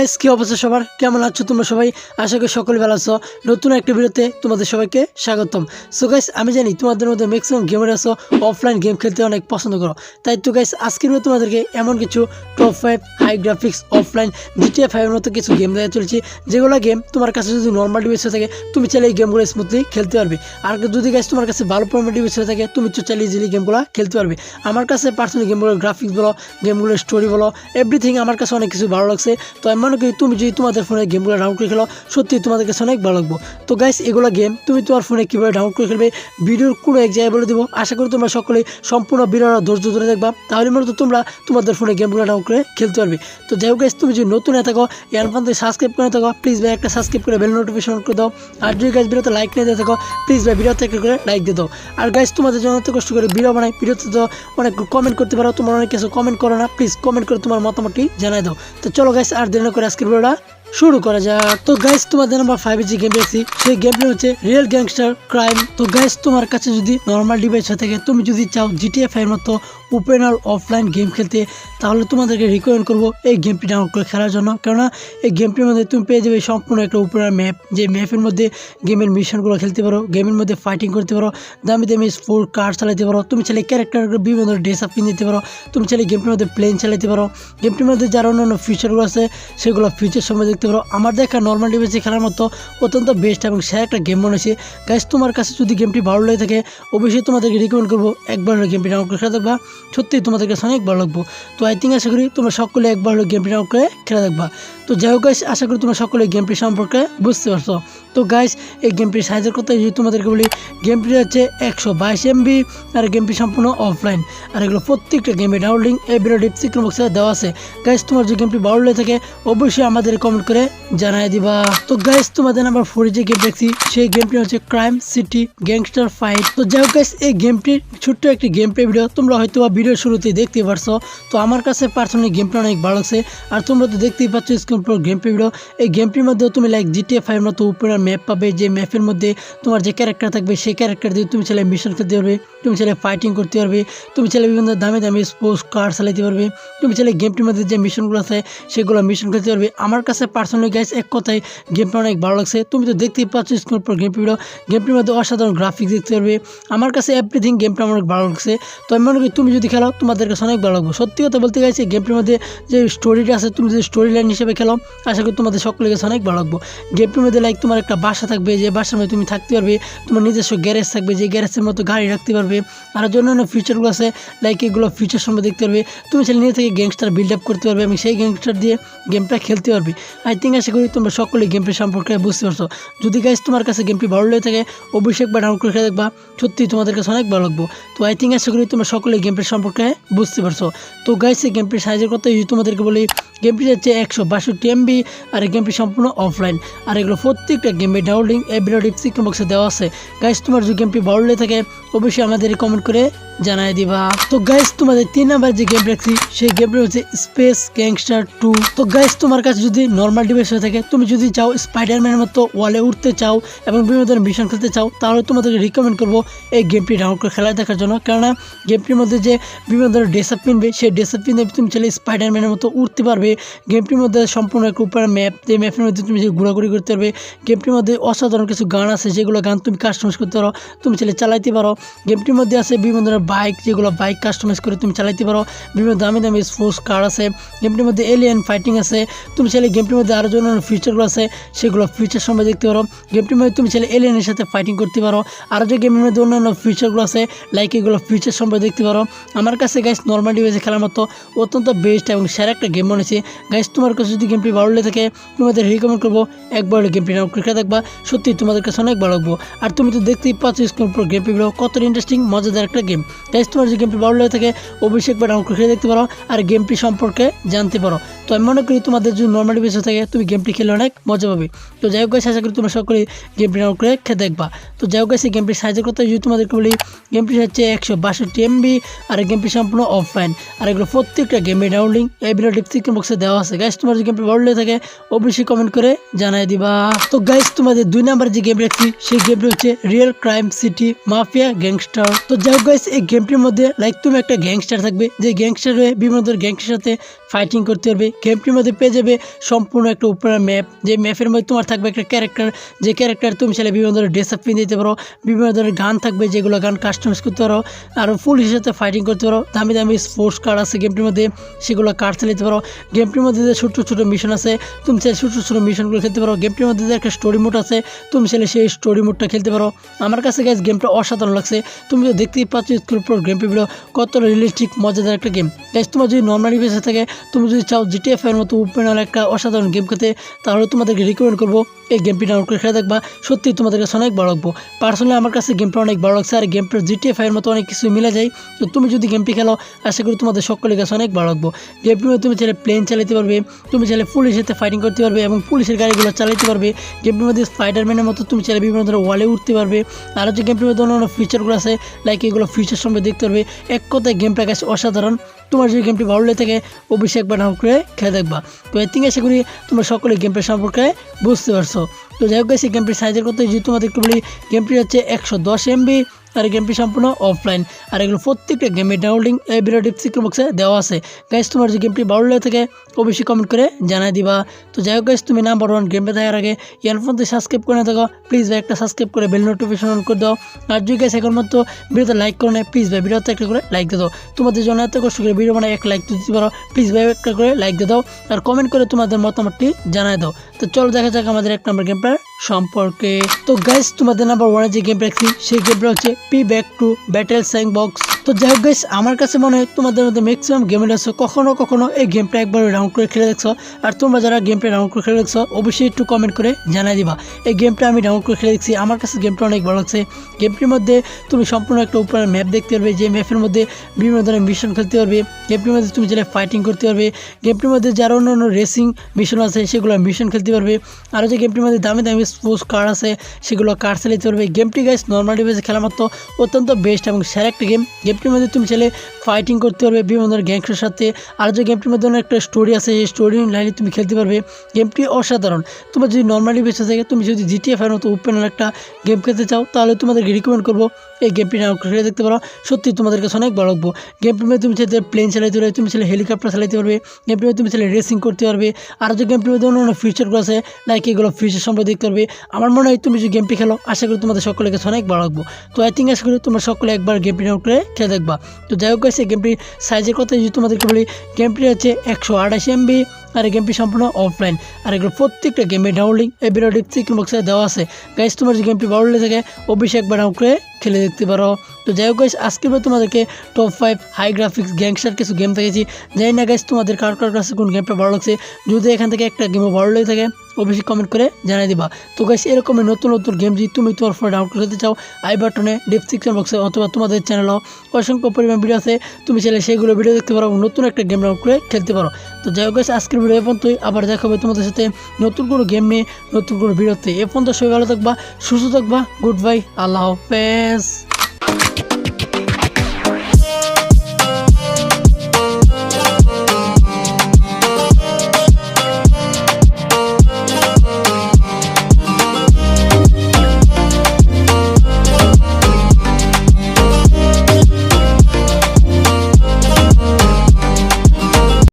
guys কি অবস্থা সবার? কেমন আছো তোমরা সবাই? আশা করি সকলে ভালো আছো। নতুন একটা ভিডিওতে তোমাদের সবাইকে স্বাগতম। সো গাইস আমি জানি তোমাদের মধ্যে ম্যাক্সিমাম গেমার আছো অফলাইন গেম খেলতে অনেক পছন্দ করো। তাই তো গাইস আজকের তোমাদেরকে এমন কিছু top five high graphics offline GTA ফাইভের মতো কিছু গেম দেওয়া চলেছি। যেগুলো গেম তোমার কাছে যদি নর্মাল ডিভাইস হয়ে থাকে, তুমি চাইলে এই গেমগুলো স্মুথলি খেলতে পারবে। আর যদি গাইস তোমার কাছে ভালো পরিমাণ ডিভাইস হয়ে থাকে, তুমি তো চাইলে ইজিলি গেমগুলো খেলতে পারবে। আমার কাছে পার্সোনালি গেমগুলোর গ্রাফিক্স বলো গেমগুলোর স্টোরি বলো এভরিথিং আমার কাছে অনেক কিছু ভালো লাগছে। তো এমন মনে করি তুমি যদি তোমাদের ফোনে গেমগুলো ডাউনলোড করে খেলো সত্যি তোমাদের কাছে অনেক ভালো লাগবো। তো গাইস এগুলো গেম তুমি তোমার ফোনে কীভাবে ডাউনলোড করে খেলবে ভিডিওর কোনো এক জায়গায় বলে দেবো। আশা করি তোমরা সকলেই সম্পূর্ণ ভিডিওটা ধৈর্য ধরে দেখবা। তাহলে মূলত তোমরা তোমাদের ফোনে গেমগুলো ডাউনলোড করে খেলতে পারবে। তো যাই হোক guys, তুমি যদি নতুন হয়ে থাকো ইয়ার ফোন থেকে সাবস্ক্রাইব করে থাকো প্লিজ ভাই একটা সাবস্ক্রাইব করে বেল নোটিফিকেশন করে দাও। আর যদি গাইজ ভিডিওতে লাইক নিয়ে দিয়ে থাকো প্লিজ ভাই ভিডিওতে একটা করে লাইক দিয়ে দাও। আর গাইজ তোমাদের জন্য এত কষ্ট করে ভিডিও বানাই ভিডিওতে তো অনেক কমেন্ট করতে পারো তোমার অনেক কিছু কমেন্ট করো না প্লিজ কমেন্ট করে তোমার মতামতটি জানাই দাও। তো চলো গাইস আর দেরি না করে আজকের ভিডিওটা শুরু করা যাক। তো গাইস তোমাদের নাম্বার ফাইভ জি গেম দেখছি, সেই গেমটি হচ্ছে রিয়েল গ্যাংস্টার ক্রাইম তো গাইস তোমার কাছে যদি নর্মাল ডিভাইস থাকে, তুমি যদি চাও জিটিএ ফাইভ মতো ওপেন আর অফলাইন গেম খেলতে, তাহলে তোমাদেরকে রিকমেন্ড করব এই গেমটি ডাউনলোড করে খেলার জন্য। কেননা, এই গেমটির মধ্যে তুমি পেয়ে যাবে সম্পূর্ণ একটা ওপেনার ম্যাপ যে ম্যাপের মধ্যে গেমের মিশনগুলো খেলতে পারো গেমের মধ্যে ফাইটিং করতে পারো, দামি দামি স্পোর্ট কার চালাতে পারো। তুমি চাইলে ক্যারেক্টার বিভিন্ন ড্রেস আপ কিনে দিতে পারো। তুমি চাইলে গেমটির মধ্যে প্লেন চালাতে পারো। গেমটির মধ্যে যারা অন্যান্য ফিচারগুলো আছে, সেগুলো ফিচার সময় দেখতে পারো, আমার দেখা নর্মাল ডিভাইসে খেলার মতো অত্যন্ত বেস্ট এবং সে একটা গেম মনে হয়েছে গাইস তোমার কাছে যদি গেমটি ভালো লেগে থাকে, অবশ্যই তোমাদেরকে রিকমেন্ড করব, একবার হলে গেমটি ডাউনলোড করে খেলা দেখবা। সত্যি তোমাদের কাছে অনেক ভালো লাগবো। তো আই থিঙ্ক আশা করি তোমরা সকলে একবার হলে গেমটি ডাউনলোড করে খেলা দেখবা। তো যাই হোক গাইস আশা করি তোমরা সকলে গেমটি সম্পর্কে বুঝতে পারছ। তো গাইস এই গেমটির সাইজের কথা যদি তোমাদেরকে বলি গেমটি হচ্ছে একশো বাইশ এমবি আর গেমটি সম্পূর্ণ অফলাইন আর এগুলো প্রত্যেকটা গেমে ডাউনলোডিং এই ভিডিও ডিসক্রিপশন বক্সে দেওয়া আছে। গাইস তোমার যে গেমটি ভালো লেগে থাকে, অবশ্যই আমাদের কমেন্ট করে জানাই দিবা। তো গাইস তোমাদের নাম্বার ফোরে যে গেম দেখছি, সেই গেমটি হচ্ছে ক্রাইম সিটি গ্যাংস্টার ফাইট তো যাই হোক গাইস এই গেমটির ছোট্ট একটি গেম প্লে ভিডিও তোমরা হয়তো বা ভিডিওর শুরুতেই দেখতে পারছ। তো আমার কাছে পার্সোনালি গেমটা অনেক ভালো লাগছে। আর তোমরা তো দেখতেই পাচ্ছ স্ক্রিন পর গেম প্লে ভিডিও এই গেমটির মধ্যে তুমি লাইক জিটিএ ফাইভ মতো উপরে ম্যাপ পাবে, যে ম্যাপের মধ্যে তোমার যে ক্যারেক্টার থাকবে, সেই ক্যারেক্টার দিয়ে তুমি চাইলে মিশন খেলতে পারবে, তুমি চাইলে ফাইটিং করতে পারবে, তুমি চাইলে বিভিন্ন দামি দামি স্পোর্টস কার চালাতে পারবে, তুমি চাইলে গেমটির মধ্যে যে মিশনগুলো আছে, সেগুলো মিশন খেলতে পারবে। আমার কাছে পার্সোনালি গাইস এক কথায় গেমটা অনেক ভালো লাগছে। তুমি তো দেখতেই পাচ্ছ স্ক্রিন পর গেম ভিডিও গেমটির মধ্যে অসাধারণ গ্রাফিক্স দেখতে পারবে। আমার কাছে এভরিথিং গেমটা অনেক ভালো লাগছে। তো আমি মনে করি তুমি যদি খেলো, তোমাদের কাছে অনেক ভালো লাগবে। সত্যি কথা বলতে গেছি গেমটির মধ্যে যে স্টোরিটা আছে, তুমি যদি স্টোরি লাইন হিসেবে খেলো, আশা করি তোমাদের সকলের কাছে অনেক ভালো লাগবে। গেমটির মধ্যে লাইক তোমার একটা বাসা থাকবে, যে বাসার মধ্যে তুমি থাকতে পারবে। তোমার নিজস্ব গ্যারেজ থাকবে, যে গ্যারেজের মতো গাড়ি রাখতে পারবে। আর জন্য অন্য ফিচারগুলো আছে লাইক এগুলো ফিচার সম্বন্ধে দেখতে পারবে। তুমি চাইলে নিজে থেকে গ্যাংস্টার বিল্ড আপ করতে পারবে এবং সেই গ্যাংস্টার দিয়ে গেমটা খেলতে পারবে। আই থিঙ্ক আশা করি তোমরা সকলে গেমটি সম্পর্কে বুঝতে পারছ। যদি গাইজ তোমার কাছে গেমটি ভালো লেগে থাকে, অবশ্যই একবার ডাউনলোড করে দেখবা। সত্যি তোমাদের কাছে অনেক ভালো লাগবো। তো আই থিঙ্ক আশা করি তোমরা সকলে গেমটির সম্পর্কে বুঝতে পারছ। তো গাইজ এই গেমটির সাইজের কথা তোমাদেরকে বলি গেমটি হচ্ছে একশো বাষট্টি এমবি আর এই গেমটি সম্পূর্ণ অফলাইন আর এগুলো প্রত্যেকটা গেমে ডাউনলোডিং এই ভিডিও ডিসক্রিপশন বক্সে দেওয়া আছে। গাইজ তোমার যদি গেমটি ভালো লেগে থাকে, অবশ্যই আমাদের কমেন্ট করে জানাই দিবা। তো গাইজ তোমাদের তিন নাম্বার যে গেম রাখছি সেই গেমটা হচ্ছে স্পেস গ্যাংস্টার টু তো গাইজ তোমার কাছে যদি নর্মাল হয়ে থাকে তুমি যদি চাও স্পাইডারম্যানের মতো ওয়ালে উঠতে চাও এবং বিভিন্ন ধরনের মিশন খেলতে চাও, তাহলে তোমাদেরকে রিকমেন্ড করব এই গেমটি ডাউনলোড করে খেলা দেখার জন্য। কেননা গেমটির মধ্যে যে বিভিন্ন ধরনের ড্রেস আপ কিনবে সেই ড্রেস আপ তুমি চাইলে স্পাইডারম্যানের মতো উঠতে পারবে। গেমটির মধ্যে সম্পূর্ণ একটা উপরে ম্যাপ যে ম্যাপের মধ্যে তুমি ঘোরাঘুরি করতে পারবে গেমটির মধ্যে অসাধারণ কিছু গান আছে, যেগুলো গান তুমি কাস্টমাইজ করতে পারো, তুমি চাইলে চালাইতে পারো। গেমটির মধ্যে আছে বিভিন্ন ধরনের বাইক যেগুলো বাইক কাস্টমাইজ করে তুমি চালাইতে পারো। বিভিন্ন দামি দামি স্পোর্টস কার আছে গেমটির মধ্যে এলিয়ান ফাইটিং আছে, তুমি চাইলে গেমটির মধ্যে আরও জন্য ফিচারগুলো আছে, সেগুলো ফিচার সময় দেখতে পারো। গেমটির মধ্যে তুমি চাইলে এলিয়ানের সাথে ফাইটিং করতে পারো। আরও যে গেমের মধ্যে অন্যান্য ফিচারগুলো আছে লাইক এগুলো ফিচার সময় দেখতে পারো। আমার কাছে গাইস নর্মাল ডিভাইসে খেলার মতো অত্যন্ত বেস্ট এবং সেরা একটা গেম মনে গাইস তোমার কাছে যদি গেমটি ভালো লেগে থাকে, তোমাদের রিকমেন্ড করব। একবার গেমটি ডাউনলোড করে দেখবা। সত্যি তোমাদের কাছে অনেক ভালো লাগবো। আর তুমি তো দেখতেই পাচ্ছ স্ক্রিন পর গেম ভিডিও কত ইন্টারেস্টিং মজাদার একটা গেম গাইস তোমার যদি গেমটি ভালো লেগে থাকে, অবশ্যই একবার ডাউনলোড করে দেখতে পারো। আর গেমটি সম্পর্কে জানতে পারো। তো আমি মনে করি তোমাদের যদি নর্মাল ডিভাইসে থাকে তুমি গেমটি খেলে অনেক মজা পাবে। তো যাই হোক গাইস আশা করি তোমরা সকলে গেমটি ডাউনলোড করে খেয়ে দেখবা। তো যাই হোক গাইস এই গেমটির সাইজের কথা যদি তোমাদেরকে বলি গেমটি হচ্ছে একশো বাষট্টি এমবি আর গেমটি সম্পূর্ণ অফলাইন আর এগুলো প্রত্যেকটা গেমে ডাউনলিং এই ভিডিও ডিসক্রিপশন বক্সে দেওয়া আছে। গাইস তোমার যে গেমটি ভালো লেগে থাকে, অবশ্যই কমেন্ট করে জানাই দিবা। তো গাইস তোমাদের দুই নাম্বার যে গেম রাখছি সেই গেমটি হচ্ছে real crime city mafia gangster তো যাই হোক গাইস এই গেমটির মধ্যে লাইক তুমি একটা গ্যাংস্টার থাকবে, যে গ্যাংস্টার হয়ে বিভিন্ন ধরনের গ্যাংস্টার সাথে ফাইটিং করতে পারবে গেমটির মধ্যে পেয়ে যাবে সম্পূর্ণ একটা উপরে ম্যাপ যে ম্যাপের মধ্যে তোমার থাকবে একটা ক্যারেক্টার যে ক্যারেক্টার তুমি চাইলে বিভিন্ন ধরনের ড্রেস আপ দিতে পারো, বিভিন্ন ধরনের গান থাকবে যেগুলো গান কাস্টমাইজ করতে পারো, আর পুলিশের সাথে ফাইটিং করতে পারো। দামি দামি স্পোর্টস কার্ড আছে গেমটির মধ্যে, সেগুলো কার্ড চালাতে পারো। গেমটির মধ্যে যে ছোটো ছোটো মিশন আছে, তুমি চাইলে ছোটো ছোটো মিশনগুলো খেলতে পারো। গেমটির মধ্যে যে একটা স্টোরি মোড আছে, তুমি চাইলে সেই স্টোরি মোডটা খেলতে পারো। আমার কাছে গ্যাস গেমটা অসাধারণ লাগছে। তুমি তো দেখতেই পাচ্ছ স্কুল প্রো গেম ভিডিও কত রিয়েলিস্টিক মজাদার একটা গেম গ্যাস তোমার যদি নর্মালি বেসে থাকে তুমি যদি চাও জিটিএফ এর মতো ওপেন একটা অসাধারণ গেম খেতে, তাহলে তোমাদেরকে রিকমেন্ড করব এই গেমটি ডাউনলোড করে খেলে দেখবা। সত্যি তোমাদের কাছে অনেক ভালো লাগবো। পার্সোনালি আমার কাছে গেমটা অনেক ভালো লাগছে আর গেমটা জিটিএফ এর মতো অনেক কিছু মিলে যায়। তো তুমি যদি গেমটি খেলো, আশা করি তোমাদের সকলের কাছে অনেক ভালো লাগবো। গেমটির মধ্যে তুমি চাইলে প্লেন চালাতে পারবে, তুমি চাইলে পুলিশের সাথে ফাইটিং করতে পারবে এবং পুলিশের গাড়িগুলো চালাতে পারবে। গেমটির মধ্যে স্পাইডারম্যানের মতো তুমি চাইলে বিভিন্ন ধরনের ওয়ালে উঠতে পারবে। আর হচ্ছে গেমটির মধ্যে অন্য ফিচারগুলো আছে লাইক এগুলো ফিচার সম্পর্কে দেখতে পারবে। এক কথায় গেমটা কাছে অসাধারণ। তোমার যদি গেমটি ভালো লেগে থাকে, অবশ্যই একবার ডাউনলোড করে খেয়ে দেখবা। তো এর থেকে আশা করি তোমরা সকলে গেমটা সম্পর্কে বুঝতে পারছ। তো যাই হোক এই গেমটির সাইজের কথা যদি তোমাদের একটু বলি গেমটি হচ্ছে একশো দশ এমবি আর এই গেমটি সম্পূর্ণ অফলাইন আর এগুলো প্রত্যেকটা গেমের ডাউনলোডিং এই ভিডিও বক্সে দেওয়া আছে। গাইস তোমার যে গেমটি ভালো লেগে থাকে, অবশ্যই কমেন্ট করে জানাই দিবা। তো যাই হোক গাইস তুমি নাম্বার ওয়ান গেমটা দেখার আগে ইয়ারফোনতে সাবস্ক্রাইব করে থাকো। প্লিজ ভাই, একটা সাবস্ক্রাইব করে বেল নোটিফিকেশন অন করে দাও। আর যদি গাইস এখন মতো ভিডিওতে লাইক করো না প্লিজ ভাই, ভিডিওতে একটা করে লাইক দিয়ে দাও। তোমাদের জন্য এত কষ্ট করে ভিডিও বানায় এক লাইক দিতে পারো প্লিজ ভাই, একটা করে লাইক দিয়ে দাও। আর কমেন্ট করে তোমাদের মতামতটি জানাই দাও। তো চলো দেখা যাক আমাদের এক নম্বর গেমটার সম্পর্কে। তো গাইস তোমাদের নাম্বার ওয়ানে যে গেম রাখছি সেই গেমটা হচ্ছে P back to battle sign box তো যাই হোক গাইস আমার কাছে মনে হয় তোমাদের মধ্যে ম্যাক্সিমাম গেমের আছে। কখনো কখনো এই গেমটা একবার রাউন্ড করে খেলে দেখছ। আর তোমরা যারা গেমটা রাউন্ড করে খেলে দেখছ, অবশ্যই একটু কমেন্ট করে জানাই দিবা। এই গেমটা আমি ডাউনলোড করে খেলে দেখছি। আমার কাছে গেমটা অনেক ভালো লাগছে। গেমটির মধ্যে তুমি সম্পূর্ণ একটা উপরে ম্যাপ দেখতে পারবে। যে ম্যাপের মধ্যে বিভিন্ন ধরনের মিশন খেলতে পারবে। গেমটির মধ্যে তুমি চাইলে ফাইটিং করতে পারবে। গেমটির মধ্যে যারা অন্য অন্য রেসিং মিশন আছে, সেগুলো মিশন খেলতে পারবে। আরও যে গেমটির মধ্যে দামি দামি স্পোর্টস কার্ড আছে, সেগুলো কার্ড চালাতে পারবে। গেমটি গাইস নর্মাল ডিভাইসে খেলা মাত্র অত্যন্ত বেস্ট এবং সেরা একটা গেম গেমটির মধ্যে তুমি চাইলে ফাইটিং করতে পারবে, বিভিন্ন ধরনের গ্যাংসের সাথে। আর যে গেমটির মধ্যে একটা স্টোরি আছে সেই স্টোরি লাইনে তুমি খেলতে পারবে। গেমটি অসাধারণ। তোমার যদি নর্মালি বেঁচে থাকে, তুমি যদি জিটিএফ এর মতো ওপেন একটা গেম খেলতে চাও, তাহলে তোমাদেরকে রিকমেন্ড করব এই গেমটি নাও খেলে দেখতে পারো। সত্যি তোমাদের কাছে অনেক ভালো লাগবো। গেমটির মধ্যে তুমি চাইতে প্লেন চালাতে পারবে, তুমি চাইলে হেলিকপ্টার চালাতে পারবে। গেমটির মধ্যে তুমি চাইলে রেসিং করতে পারবে। আর যে গেমটির মধ্যে অন্য ফিচারগুলো আছে লাইক এগুলো ফিচার সম্পর্কে দেখতে পারবে। আমার মনে হয় তুমি যদি গেমটি খেলো, আশা করি তোমাদের সকলের কাছে অনেক ভালো লাগবো। তো আই থিঙ্ক আশা করি তোমরা সকলে একবার গেমটি ডাউনলোড করে খেলে দেখবা। তো যাই হোক এই গেমটির সাইজের কথা যদি তোমাদেরকে বলি গেমটি হচ্ছে একশো আঠাশ এমবি আর এই গেমটি সম্পূর্ণ অফলাইন আর এগুলো প্রত্যেকটা গেমের ডাউনলিং এই ভিডিও ডিসক্রিপশন বক্সে দেওয়া আছে। গাইজ তোমার যে গেমটি ভালো লেগে থাকে, অবশ্যই একবার ডাউনলোড করে খেলে দেখতে পারো। তো যাই হোক গাইস আজকে আমি তোমাদেরকে top five high graphics gangster কিছু গেম দেখেছি। জানি না গাইস তোমাদের কার কার কাছে কোন গেমটা ভালো লাগছে। যদি এখান থেকে একটা গেমও ভালো লেগে থাকে, অবশ্যই কমেন্ট করে জানাই দিবা। তো গাইস এরকমের নতুন নতুন গেম যদি তুমি তোমার ফোনে ডাউনলোড করতে চাও আই বাটনে ডিসক্রিপশন বক্সে অথবা তোমাদের চ্যানেলও অসংখ্য পরিমাণ ভিডিও আছে। তুমি চাইলে সেইগুলো ভিডিও দেখতে পারো নতুন একটা গেম ডাউনলোড করে খেলতে পারো। তো যাই হোক গাইস আজকের ভিডিও এ পর্যন্তই। আবার দেখা হবে তোমাদের সাথে নতুন কোনো গেম নিয়ে, নতুন কোনো ভিডিওতে এ পর্যন্ত সবাই ভালো থাকবা, সুস্থ থাকবা গুড বাই আল্লাহ হাফেজ।